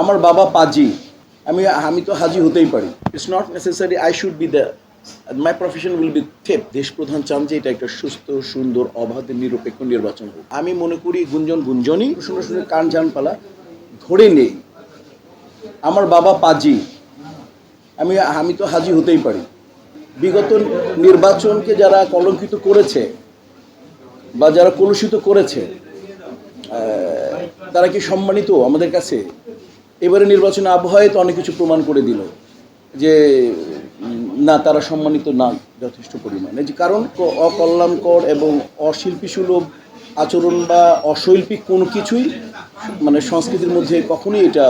আমার বাবা পাজি। আমি আমি তো হাজি হতেই পারি। It's not necessary I should be the my profession will be theft দেশ প্রধান চান যে এটা একটা সুস্থ, সুন্দর, অবাধ, নিরপেক্ষ নির্বাচন হোক। আমি মনে করি গুঞ্জন গুঞ্জনই, শুনে শুনে কান জান পালা। ধরে নেই। আমার বাবা পাজি। আমি আমি তো হাজি হতেই পারি। বিগত নির্বাচনকে যারা কলঙ্কিত করেছে, বা যারা কলুষিত করেছে তারা কি সম্মানিত আমাদের কাছে? এবারে নির্বাচনে আবহাওয়ায় তো অনেক কিছু প্রমাণ করে দিল যে না, তারা সম্মানিত না, যথেষ্ট পরিমাণে। যে কারণ অকল্যাণকর এবং অশিল্পী সুলভ আচরণ বা অশৈল্পিক কোনো কিছুই মানে সংস্কৃতির মধ্যে কখনোই এটা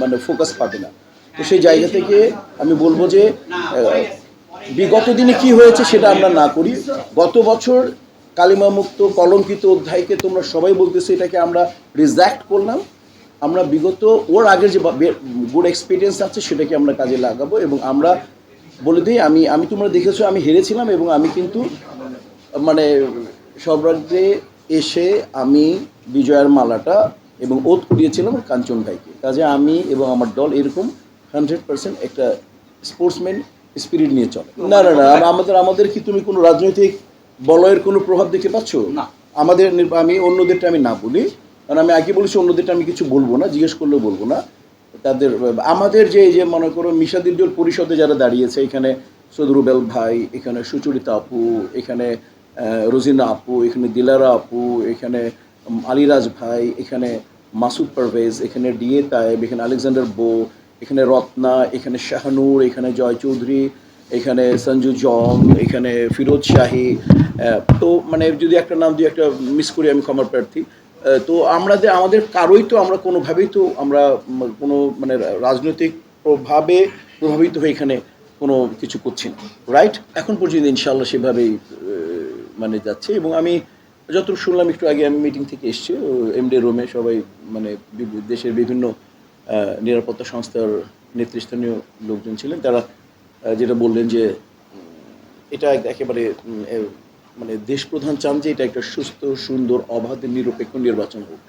মানে ফোকাস পাবে না। তো সেই জায়গা থেকে আমি বলব যে বিগত দিনে কি হয়েছে সেটা আমরা না করি। গত বছর কালিমা মুক্ত কলঙ্কিত অধ্যায়কে তোমরা সবাই বলতেছো, এটাকে আমরা রিজেক্ট করলাম। আমরা বিগত ওর আগের যে গুড এক্সপিরিয়েন্স আছে সেটাকে আমরা কাজে লাগাবো এবং আমরা বলে দিই আমি আমি তোমরা দেখেছ আমি হেরেছিলাম এবং আমি কিন্তু মানে সব রাজ্যে এসে আমি বিজয়ের মালাটা এবং ওত করিয়েছিলাম কাঞ্চন ভাইকে। কাজে আমি এবং আমার দল এরকম হান্ড্রেড পার্সেন্ট একটা স্পোর্টসম্যান স্পিরিট নিয়ে চলে। না না না আম- আমাদের আমাদের কি তুমি কোনো রাজনৈতিক বলয়ের কোনো প্রভাব দেখতে পাচ্ছ? না। আমাদের আমি অন্যদেরটা আমি না বলি। কারণ আমি আগে বলেছি অন্যদেরটা আমি কিছু বলব না, জিজ্ঞেস করলেও বলব না। তাদের, আমাদের যে যে মনে করো মিশাদিরজল পরিষদে যারা দাঁড়িয়েছে, এখানে সদরুবেল ভাই, এখানে সুচরিতা আপু, এখানে রোজিনা আপু, এখানে দিলারা আপু, এখানে আলিরাজ ভাই, এখানে মাসুদ পারভেজ, এখানে ডিএ তায়েব, এখানে আলেকজান্ডার বো, এখানে রত্না, এখানে শাহানুর, এখানে জয় চৌধুরী, এখানে সঞ্জু জং, এখানে ফিরোজ শাহী তো মানে যদি একটা নাম দিয়ে একটা মিস করি, আমি ক্ষমার প্রার্থী। তো আমরা যে আমাদের কারোই তো আমরা কোনোভাবেই তো আমরা কোনো মানে রাজনৈতিক প্রভাবে প্রভাবিত হয়ে এখানে কোনো কিছু করছি না। রাইট এখন পর্যন্ত ইনশাল্লাহ সেভাবেই মানে যাচ্ছে এবং আমি যতটুকু শুনলাম একটু আগে আমি মিটিং থেকে এসেছি এমডি রুমে সবাই মানে দেশের বিভিন্ন নিরাপত্তা সংস্থার নেতৃস্থানীয় লোকজন ছিলেন। তারা যেটা বললেন যে এটা একেবারে মানে দেশ প্রধান চান যে এটা একটা সুস্থ, সুন্দর, অবাধ, নিরপেক্ষ নির্বাচন হোক।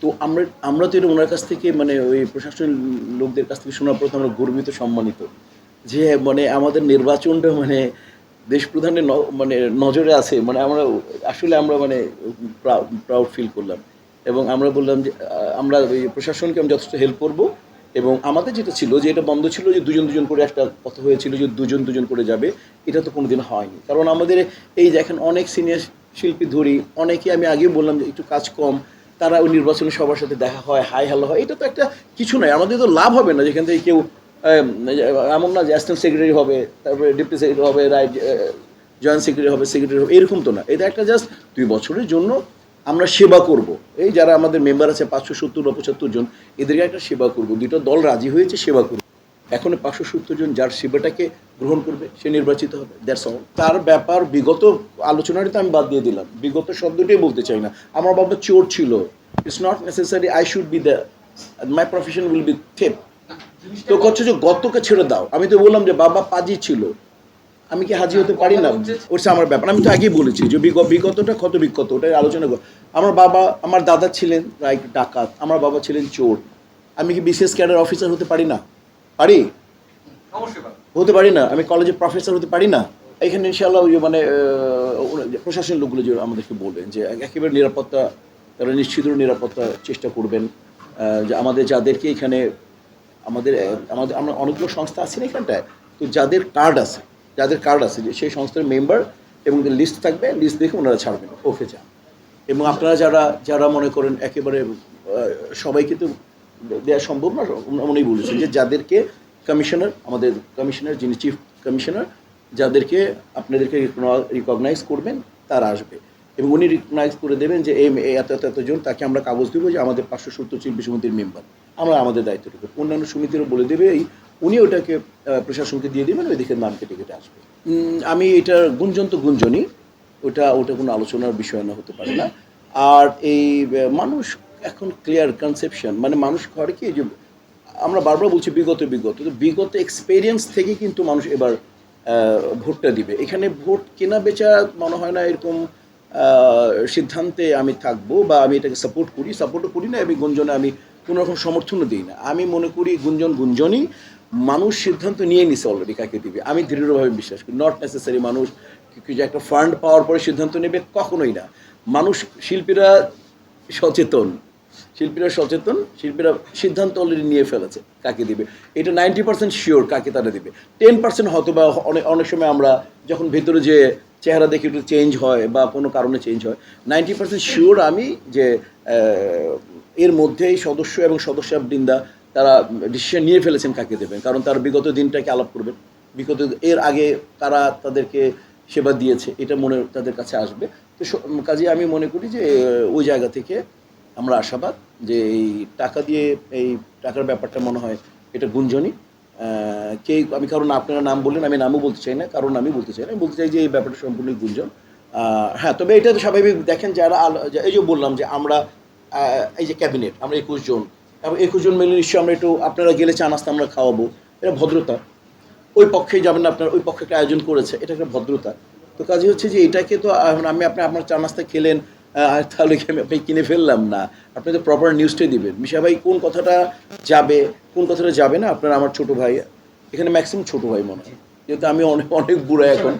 তো আমরা আমরা তো এটা ওনার কাছ থেকে মানে ওই প্রশাসনের লোকদের কাছ থেকে শোনার পর আমরা গর্বিত, সম্মানিত। যে মানে আমাদের নির্বাচনটা মানে দেশ প্রধানের মানে নজরে আছে মানে আমরা আসলে আমরা মানে প্রাউড ফিল করলাম। এবং আমরা বললাম যে আমরা ওই প্রশাসনকে আমি যথেষ্ট হেল্প করব। এবং আমাদের যেটা ছিল যে এটা বন্ধ ছিল যে দুজন দুজন করে একটা কথা হয়েছিল যে দুজন দুজন করে যাবে, এটা তো কোনোদিন হয়নি। কারণ আমাদের এই দেখেন অনেক সিনিয়র শিল্পী ধরি, অনেকে আমি আগেও বললাম যে একটু কাজ কম, তারা ওই নির্বাচনে সবার সাথে দেখা হয়, হাই হ্যালো হয়, এটা তো একটা কিছু নয়। আমাদের তো লাভ হবে না যেখান থেকে কেউ এমন না যে অ্যাসিস্ট্যান্ট সেক্রেটারি হবে, তারপরে ডেপুটি সেক্রেটারি হবে রাইট জয়েন্ট সেক্রেটারি হবে সেক্রেটারি হবে, এরকম তো না। এটা একটা জাস্ট দুই বছরের জন্য আমরা সেবা করব। এই যারা আমাদের মেম্বার আছে, পাঁচশো সত্তর বা পঁচাত্তর জন, এদেরকে একটা সেবা করব। দুটো দল রাজি হয়েছে, সেবা করব। এখন পাঁচশো সত্তর জন যার সেবাটাকে গ্রহণ করবে, সে নির্বাচিত হবে। দ্যাটস অল তার ব্যাপার, বিগত আলোচনাটা তো আমি বাদ দিয়ে দিলাম। বিগত শব্দটাই বলতে চাই না। আমার বাবা চোর ছিল। It's not necessary I should be the my profession will be theft তো করছ যে গতকে ছেড়ে দাও। আমি তো বললাম যে বাবা পাজি ছিল। আমি কি হাজি হতে পারি না? ওটা আমার ব্যাপার। আমি তো আগেই বলেছি যে বিগতটা কত বিগত ওটাই আলোচনা কর। আমার বাবা আমার দাদা ছিলেন রাইট ডাকাত। আমার বাবা ছিলেন চোর। আমি কি বিশেষ ক্যাডার অফিসার হতে পারি না? পারি? হতে পারি না? আমি কলেজে প্রফেসর হতে পারি না? এখানে ইনশাআল্লাহ ওই মানে প্রশাসন লোকগুলো যে আমাদেরকে বলবেন যে একেবারে নিরাপত্তা তারা নিশ্চিত নিরাপত্তা চেষ্টা করবেন। যে আমাদের যাদেরকে এখানে আমাদের আমাদের আমরা অনেকগুলো সংস্থা আছে না এখানটায়? তো যাদের কার্ড আছে যাদের কার্ড আছে যে সেই সংস্থার মেম্বার এবং লিস্ট থাকবে লিস্ট দেখে ওনারা ছাড়বেন। ওকে যান এবং আপনারা যারা যারা মনে করেন একেবারে সবাইকে তো দেওয়া সম্ভব না উনি বলেছেন যে যাদেরকে কমিশনার আমাদের কমিশনার যিনি চিফ কমিশনার যাদেরকে আপনাদেরকে রিকগনাইজ করবেন তারা আসবে। এবং উনি রিকগনাইজ করে দেবেন যে এই এই এত এত এতজন তাকে আমরা কাগজ দেবো যে আমাদের পাঁচশো সত্তর শিল্পী সমিতির মেম্বার আমরা আমাদের দায়িত্বটুকু অন্যান্য সমিতিরও বলে দেবে এই উনি ওটাকে প্রশাসনকে দিয়ে দেবেন, ওই দিকে নাম কেটে কেটে আসবে আমি এটার গুঞ্জন তো গুঞ্জনই। ওটা ওটা কোনো আলোচনার বিষয় না, হতে পারে না। আর এই মানুষ এখন ক্লিয়ার কনসেপশন মানে মানুষ করে কি যে, আমরা বারবার বলছি বিগত বিগত, তো বিগত এক্সপেরিয়েন্স থেকে কিন্তু মানুষ এবার ভোটটা দিবে। এখানে ভোট কেনা বেচা মনে হয় না এরকম সিদ্ধান্তে আমি থাকব বা আমি এটাকে সাপোর্ট করি। সাপোর্টও করি না, আমি গুঞ্জনে আমি কোনো রকম সমর্থনও দিই না। আমি মনে করি গুঞ্জন গুঞ্জনই মানুষ সিদ্ধান্ত নিয়ে নিছে অলরেডি কাকে দিবে। আমি দৃঢ়ভাবে বিশ্বাস করি নট নেসেসারি মানুষ যে একটা ফান্ড পাওয়ার পরে সিদ্ধান্ত নেবে কখনোই না। মানুষ শিল্পীরা সচেতন শিল্পীরা সচেতন, শিল্পীরা সিদ্ধান্ত অলরেডি নিয়ে ফেলেছে কাকে দিবে। এটা নাইনটি পার্সেন্ট শিওর কাকে তারা দিবে। টেন পার্সেন্ট হয়তো বা অনেক অনেক সময় আমরা যখন ভেতরে যে চেহারা দেখে একটু চেঞ্জ হয় বা কোনো কারণে চেঞ্জ হয় নাইনটি পার্সেন্ট শিওর আমি যে এর মধ্যেই সদস্য এবং সদস্য বৃন্দা তারা ডিসিশন নিয়ে ফেলেছেন কাকে দেবেন। কারণ তার বিগত দিনটাকে আলাপ করবেন। বিগত এর আগে তারা তাদেরকে সেবা দিয়েছে, এটা মনে তাদের কাছে আসবে। তো কাজে আমি মনে করি যে, ওই জায়গা থেকে আমরা আশাবাদ যে এই টাকা দিয়ে, এই টাকার ব্যাপারটা মনে হয় এটা গুঞ্জনই। কে, আমি কারণ আপনারা নাম বললেন, আমি নামও বলতে চাই না, কারণ আমি বলতে চাই না, আমি বলতে চাই যে এই ব্যাপারটা সম্পূর্ণই গুঞ্জন। হ্যাঁ তবে এটা তো স্বাভাবিক, দেখেন যারা এই যে বললাম যে আমরা এই যে ক্যাবিনেট, আমরা একুশ জন, এবং একুশ জন মিলে নিশ্চয়ই আমরা একটু, আপনারা গেলে চা নাস্তা আমরা খাওয়াবো, এটা ভদ্রতা। ওই পক্ষে যাবেন আপনার, ওই পক্ষে একটা আয়োজন করেছে, এটা একটা ভদ্রতা। তো কাজে হচ্ছে যে এটাকে তো আমি, আপনি, আপনার চা নাস্তা খেলেন আর তাহলে কি আমি আপনি কিনে ফেললাম না? আপনি তো প্রপার নিউজটাই দেবেন। মিশা ভাই, কোন কথাটা যাবে? কোন কথাটা যাবে না? আপনার আমার ছোট ভাই, এখানে ম্যাক্সিমাম ছোট ভাই মনে হয়। যেহেতু আমি অনেক অনেক বুড়ো এখন।